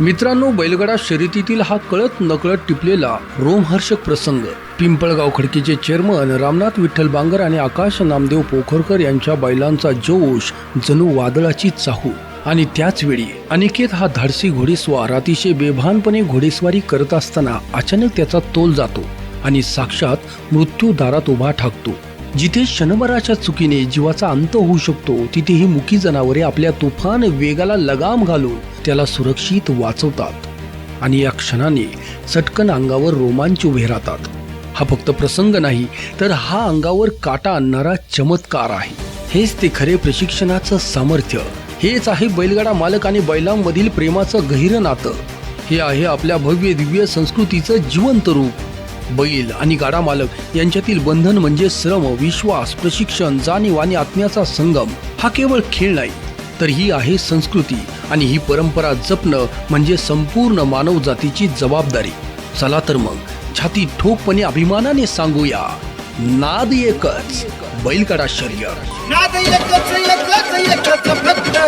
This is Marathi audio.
मित्रांनो बैलगडा शर्यतीतील हा कळत नकळत टिपलेला रोमहर्षक प्रसंग. पिंपळगाव खडकीचे चेअरमन रामनाथ विठ्ठल बांगर आणि आकाश नामदेव पोखरकर यांच्या बैलांचा जोश जणू वादळाची चाहू आणि त्याचवेळी अनिकेत हा धाडसी घोडेस्वार अतिशय बेभानपणे घोडेस्वारी करत असताना अचानक त्याचा तोल जातो आणि साक्षात मृत्यू दारात उभा ठाकतो. जिथे क्षणभराच्या चुकीने जीवाचा अंत होऊ शकतो तिथे ही मुकी जनावरे आपल्या तुफान वेगाला लगाम घालून त्याला सुरक्षित वाचवतात. आणि या क्षणाने चटकन अंगावर रोमांच उभे राहतात. हा फक्त प्रसंग नाही तर हा अंगावर काटा आणणारा चमत्कार आहे. हेच ते खरे प्रशिक्षणाचं सामर्थ्य. हेच आहे बैलगाडा मालक आणि बैलांमधील प्रेमाचं गहिरं नातं. हे आहे आपल्या भव्य दिव्य संस्कृतीचं जिवंत रूप. बैल आणि गाडा मालक यांच्यातील बंधन म्हणजे श्रम विश्वास प्रशिक्षण जाणीव आणि आत्म्याचा संगम हा केवळ खेळ नाही तर ही आहे संस्कृती आणि ही परंपरा जपणं म्हणजे संपूर्ण मानव जातीची जबाबदारी. चला तर मग छाती ठोकपणे अभिमानाने सांगूया नाद एकच बैलगाडा शर्यत. नाद एकच एकच एकच फक्त.